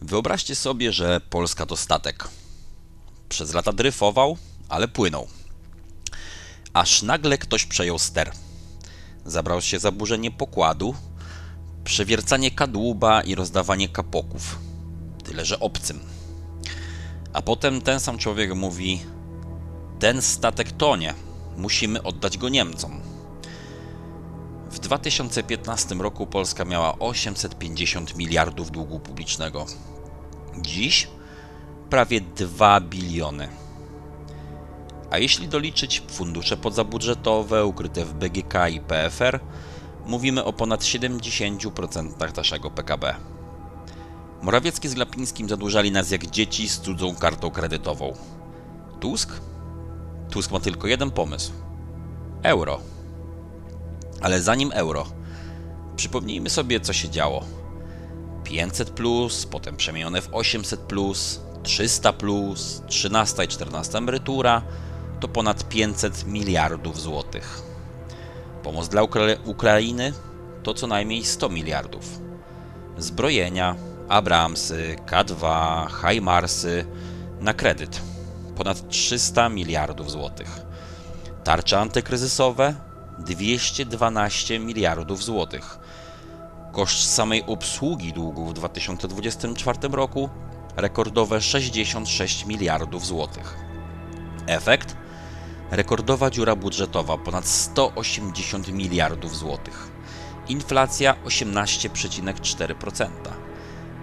Wyobraźcie sobie, że Polska to statek. Przez lata dryfował, ale płynął. Aż nagle ktoś przejął ster. Zabrał się za burzenie pokładu, przewiercanie kadłuba i rozdawanie kapoków. Tyle, że obcym. A potem ten sam człowiek mówi: Ten statek tonie, musimy oddać go Niemcom. W 2015 roku Polska miała 850 miliardów długu publicznego. Dziś prawie 2 biliony. A jeśli doliczyć fundusze podzabudżetowe ukryte w BGK i PFR, mówimy o ponad 70% naszego PKB. Morawiecki z Glapińskim zadłużali nas jak dzieci z cudzą kartą kredytową. Tusk? Tusk ma tylko jeden pomysł. Euro. Ale zanim euro, przypomnijmy sobie, co się działo. 500, plus, potem przemienione w 800, plus, 300, plus, 13 i 14 emerytura to ponad 500 miliardów złotych. Pomoc dla Ukra- Ukrainy to co najmniej 100 miliardów. Zbrojenia, Abramsy, K2, Hajmarsy na kredyt ponad 300 miliardów złotych. Tarcze antykryzysowe 212 miliardów złotych. Koszt samej obsługi długu w 2024 roku rekordowe 66 miliardów złotych. Efekt? Rekordowa dziura budżetowa ponad 180 miliardów złotych. Inflacja 18,4%.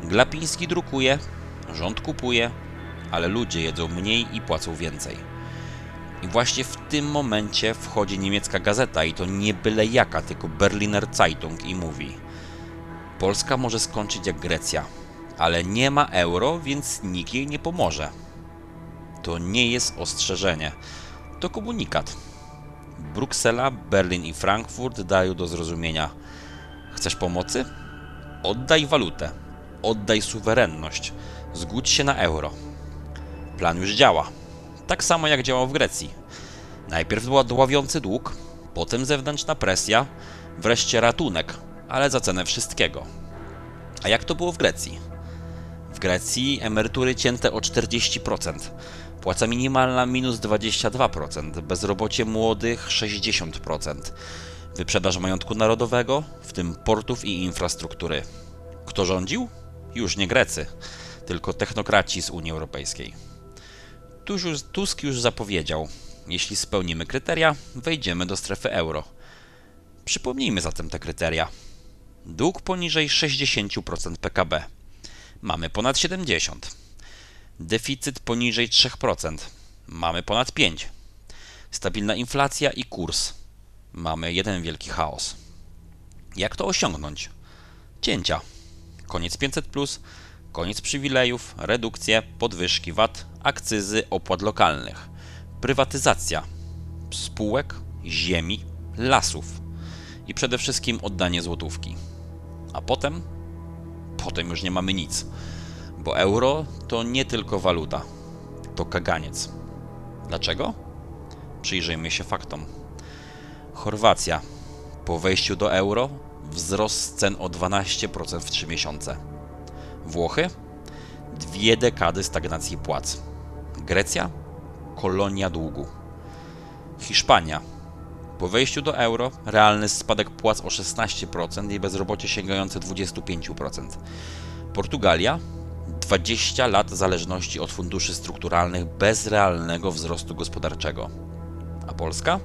Glapiński drukuje, rząd kupuje, ale ludzie jedzą mniej i płacą więcej. I właśnie w tym momencie wchodzi niemiecka gazeta i to nie byle jaka, tylko Berliner Zeitung i mówi: Polska może skończyć jak Grecja, ale nie ma euro, więc nikt jej nie pomoże. To nie jest ostrzeżenie, to komunikat. Bruksela, Berlin i Frankfurt dają do zrozumienia: Chcesz pomocy? Oddaj walutę, oddaj suwerenność, zgódź się na euro. Plan już działa. Tak samo jak działał w Grecji. Najpierw była dławiący dług, potem zewnętrzna presja, wreszcie ratunek, ale za cenę wszystkiego. A jak to było w Grecji? W Grecji emerytury cięte o 40%, płaca minimalna minus 22%, bezrobocie młodych 60%, wyprzedaż majątku narodowego, w tym portów i infrastruktury. Kto rządził? Już nie Grecy, tylko technokraci z Unii Europejskiej. Tuż już, Tusk już zapowiedział, jeśli spełnimy kryteria, wejdziemy do strefy euro. Przypomnijmy zatem te kryteria. Dług poniżej 60% PKB. Mamy ponad 70%. Deficyt poniżej 3%. Mamy ponad 5%. Stabilna inflacja i kurs. Mamy jeden wielki chaos. Jak to osiągnąć? Cięcia. Koniec 500, koniec przywilejów, redukcje, podwyżki VAT, akcyzy, opłat lokalnych, prywatyzacja spółek, ziemi, lasów i przede wszystkim oddanie złotówki. A potem? Potem już nie mamy nic, bo euro to nie tylko waluta, to kaganiec. Dlaczego? Przyjrzyjmy się faktom. Chorwacja po wejściu do euro wzrost cen o 12% w 3 miesiące. Włochy dwie dekady stagnacji płac. Grecja kolonia długu. Hiszpania po wejściu do euro realny spadek płac o 16% i bezrobocie sięgające 25%. Portugalia 20 lat zależności od funduszy strukturalnych bez realnego wzrostu gospodarczego. A Polska?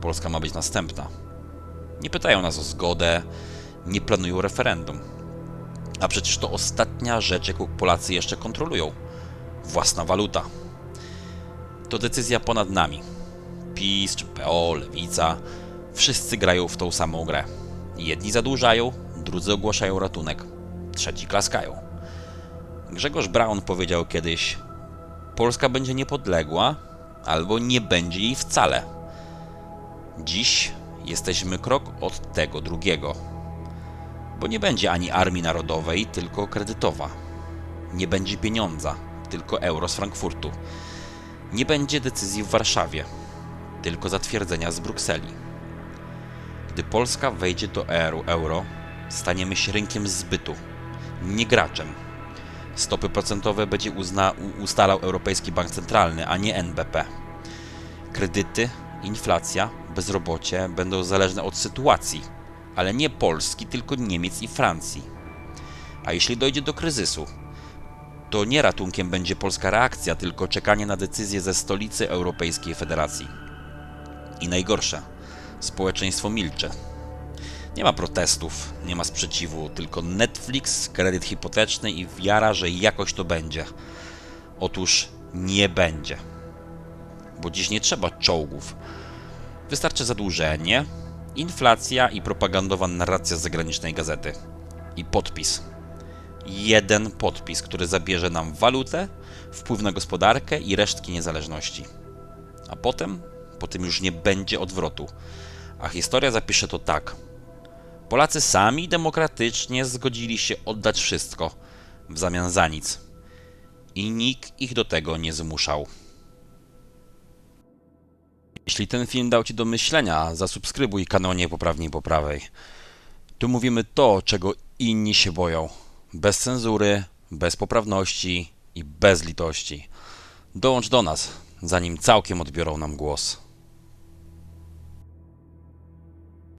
Polska ma być następna. Nie pytają nas o zgodę, nie planują referendum. A przecież to ostatnia rzecz, jaką Polacy jeszcze kontrolują własna waluta. To decyzja ponad nami. PiS czy PO, Lewica, wszyscy grają w tą samą grę. Jedni zadłużają, drudzy ogłaszają ratunek, trzeci klaskają. Grzegorz Braun powiedział kiedyś: Polska będzie niepodległa, albo nie będzie jej wcale. Dziś jesteśmy krok od tego drugiego. Bo nie będzie ani armii narodowej, tylko kredytowa. Nie będzie pieniądza, tylko euro z Frankfurtu. Nie będzie decyzji w Warszawie, tylko zatwierdzenia z Brukseli. Gdy Polska wejdzie do euro, euro staniemy się rynkiem zbytu, nie graczem. Stopy procentowe będzie uzna, ustalał Europejski Bank Centralny, a nie NBP. Kredyty, inflacja, bezrobocie będą zależne od sytuacji, ale nie Polski, tylko Niemiec i Francji. A jeśli dojdzie do kryzysu, to nie ratunkiem będzie polska reakcja, tylko czekanie na decyzję ze stolicy Europejskiej Federacji. I najgorsze, społeczeństwo milczy. Nie ma protestów, nie ma sprzeciwu, tylko Netflix, kredyt hipoteczny i wiara, że jakoś to będzie. Otóż nie będzie. Bo dziś nie trzeba czołgów. Wystarczy zadłużenie, inflacja i propagandowa narracja zagranicznej gazety. I podpis. Jeden podpis, który zabierze nam walutę, wpływ na gospodarkę i resztki niezależności. A potem, potem już nie będzie odwrotu. A historia zapisze to tak. Polacy sami demokratycznie zgodzili się oddać wszystko w zamian za nic. I nikt ich do tego nie zmuszał. Jeśli ten film dał Ci do myślenia, zasubskrybuj kanał Niepoprawniej po prawej. Tu mówimy to, czego inni się boją. Bez cenzury, bez poprawności i bez litości. Dołącz do nas, zanim całkiem odbiorą nam głos.